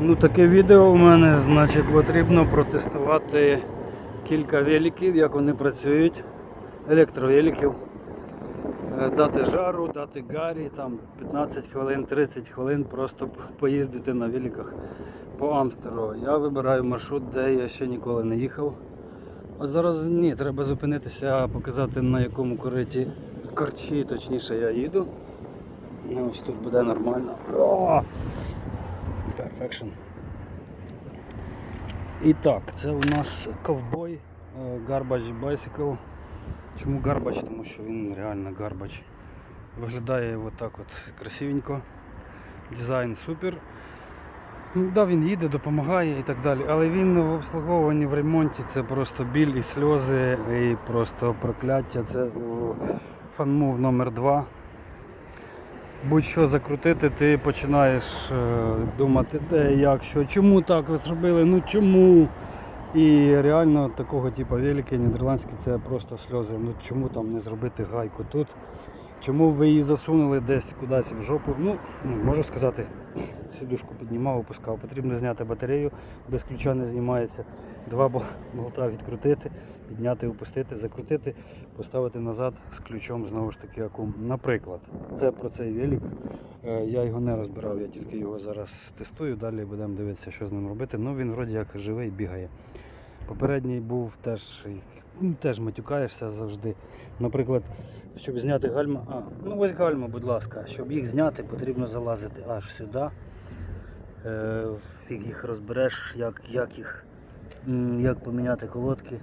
Ну таке відео у мене, значить, потрібно протестувати кілька великів, як вони працюють, електровеликів. Е, Дати жару, дати гарі, там 15 хвилин, 30 хвилин просто поїздити на великах по Амстеру. Я вибираю маршрут, де я ще ніколи не їхав. А зараз ні, треба зупинитися, показати на якому кориті корчі, точніше я їду. Ну, ось тут буде нормально. О! Perfection. І так, це у нас ковбой е, Garbage Bicycle. Чому Garbage? Тому що він реально Garbage. Виглядає отак от красивенько. Дизайн супер. Ну, Да, він їде, допомагає і так далі. Але він в обслуговуванні в ремонті це просто біль і сльози, і просто прокляття. Це фанмув номер 2 Будь-що закрутити, ти починаєш е, думати, де, як, що, чому так ви зробили, ну чому? І реально такого типу велики нідерландські це просто сльози. Ну чому там не зробити гайку тут? Чому ви її засунули десь кудись в жопу? Ну, ну, можу сказати, сідушку піднімав, опускав. Потрібно зняти батарею, без ключа не знімається. Два болта відкрутити, підняти, опустити, закрутити, поставити назад з ключом знову ж таки акум. Наприклад, це про цей велик. Е, Я його не розбирав, я тільки його зараз тестую, далі будемо дивитися, що з ним робити. Ну він вроді як живий, бігає. Попередній був теж, ну, теж матюкаєшся завжди. Наприклад, щоб зняти гальма. А, ну ось гальма, будь ласка. Щоб їх зняти, потрібно залазити аж сюди. Е, фіг їх розбереш, як, як їх, як поміняти колодки.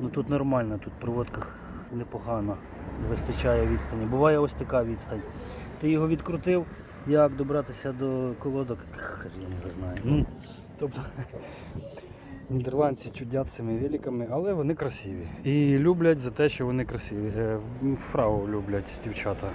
Ну тут нормально, тут проводка непогано, вистачає відстані. Буває ось така відстань. Ти його відкрутив, як добратися до колодок, хрен його знає. Ну, тобто нідерландці чудять цими великами, але вони красиві. І люблять за те, що вони красиві. Е, Фрау люблять дівчата.